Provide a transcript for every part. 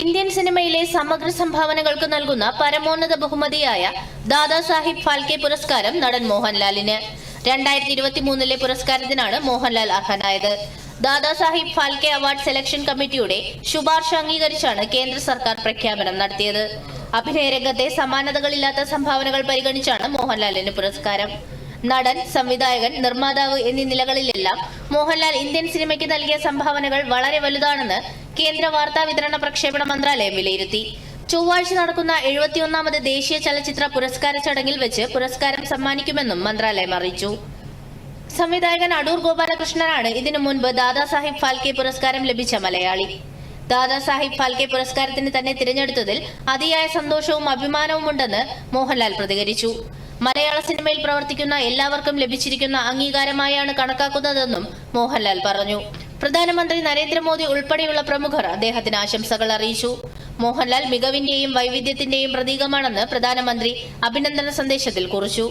Indian സിനിമയിലെ സമഗ്ര സംഭാവനകൾക്ക് നൽകുന്ന പരമോന്നത ബഹുമതിയായ ദാദാസാഹിബ് ഫാൽക്കെ പുരസ്കാരം നടൻ മോഹൻലാലിന്. രണ്ടായിരത്തി ഇരുപത്തി മൂന്നിലെ പുരസ്കാരത്തിനാണ് മോഹൻലാൽ അർഹനായത്. ദാദാസാഹിബ് ഫാൽക്കെ അവാർഡ് സെലക്ഷൻ കമ്മിറ്റിയുടെ ശുപാർശ അംഗീകരിച്ചാണ് കേന്ദ്ര സർക്കാർ പ്രഖ്യാപനം നടത്തിയത്. അഭിനയ രംഗത്തെ സമാനതകളില്ലാത്ത സംഭാവനകൾ പരിഗണിച്ചാണ് മോഹൻലാലിന് പുരസ്കാരം. നടൻ സംവിധായകൻ നിർമ്മാതാവ് എന്നീ നിലകളിലെല്ലാം മോഹൻലാൽ ഇന്ത്യൻ സിനിമയ്ക്ക് നൽകിയ സംഭാവനകൾ വളരെ വലുതാണെന്ന് കേന്ദ്ര വാർത്താ വിതരണ പ്രക്ഷേപണ മന്ത്രാലയം വിലയിരുത്തി. ചൊവ്വാഴ്ച നടക്കുന്ന എഴുപത്തിയൊന്നാമത് ദേശീയ ചലച്ചിത്ര പുരസ്കാര ചടങ്ങിൽ വെച്ച് പുരസ്കാരം സമ്മാനിക്കുമെന്നും മന്ത്രാലയം അറിയിച്ചു. സംവിധായകൻ അടൂർ ഗോപാലകൃഷ്ണനാണ് ഇതിനു മുൻപ് ദാദാസാഹിബ് ഫാൽക്കെ പുരസ്കാരം ലഭിച്ച മലയാളി. ദാദാസാഹിബ് ഫാൽക്കെ പുരസ്കാരത്തിന് തന്നെ തിരഞ്ഞെടുത്തതിൽ അതിയായ സന്തോഷവും അഭിമാനവും ഉണ്ടെന്ന് മോഹൻലാൽ പ്രതികരിച്ചു. മലയാള സിനിമയിൽ പ്രവർത്തിക്കുന്ന എല്ലാവർക്കും ലഭിച്ചിരിക്കുന്ന അംഗീകാരമായാണ് കണക്കാക്കുന്നതെന്നും മോഹൻലാൽ പറഞ്ഞു. പ്രധാനമന്ത്രി നരേന്ദ്രമോദി ഉൾപ്പെടെയുള്ള പ്രമുഖർ അദ്ദേഹത്തിന് ആശംസകൾ അറിയിച്ചു. മോഹൻലാൽ മികവിന്റെയും വൈവിധ്യത്തിന്റെയും പ്രതീകമാണെന്ന് പ്രധാനമന്ത്രി അഭിനന്ദന സന്ദേശത്തിൽ കുറിച്ചു.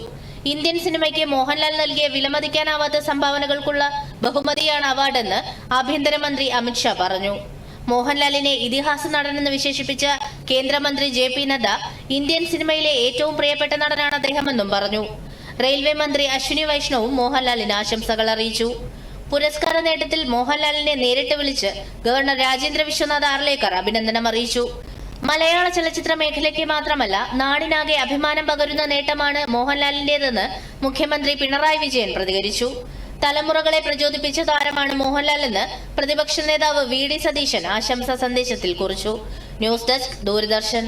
ഇന്ത്യൻ സിനിമയ്ക്ക് മോഹൻലാൽ നൽകിയ വിലമതിക്കാനാവാത്ത സംഭാവനകൾക്കുള്ള ബഹുമതിയാണ് അവാർഡെന്ന് ആഭ്യന്തരമന്ത്രി അമിത്ഷാ പറഞ്ഞു. മോഹൻലാലിനെ ഇതിഹാസ നടനെന്ന് വിശേഷിപ്പിച്ച കേന്ദ്രമന്ത്രി ജെ പി നദ്ദ ഇന്ത്യൻ സിനിമയിലെ ഏറ്റവും പ്രിയപ്പെട്ട നടനാണ് അദ്ദേഹമെന്നും പറഞ്ഞു. റെയിൽവേ മന്ത്രി അശ്വിനി വൈഷ്ണവും മോഹൻലാലിന് ആശംസകൾ അറിയിച്ചു. പുരസ്കാര നേട്ടത്തിൽ മോഹൻലാലിനെ നേരിട്ട് വിളിച്ച് ഗവർണർ രാജേന്ദ്ര വിശ്വനാഥ് ആർലേക്കർ അഭിനന്ദനം അറിയിച്ചു. മലയാള ചലച്ചിത്ര മേഖലയ്ക്ക് മാത്രമല്ല നാടിനാകെ അഭിമാനം പകരുന്ന നേട്ടമാണ് മോഹൻലാലിന്റേതെന്ന് മുഖ്യമന്ത്രി പിണറായി വിജയൻ പ്രതികരിച്ചു. തലമുറകളെ പ്രചോദിപ്പിച്ച താരമാണ് മോഹൻലാൽ എന്ന് പ്രതിപക്ഷ നേതാവ് വി ഡി സതീശൻ ആശംസാ സന്ദേശത്തിൽ കുറിച്ചു. News desk Doordarshan.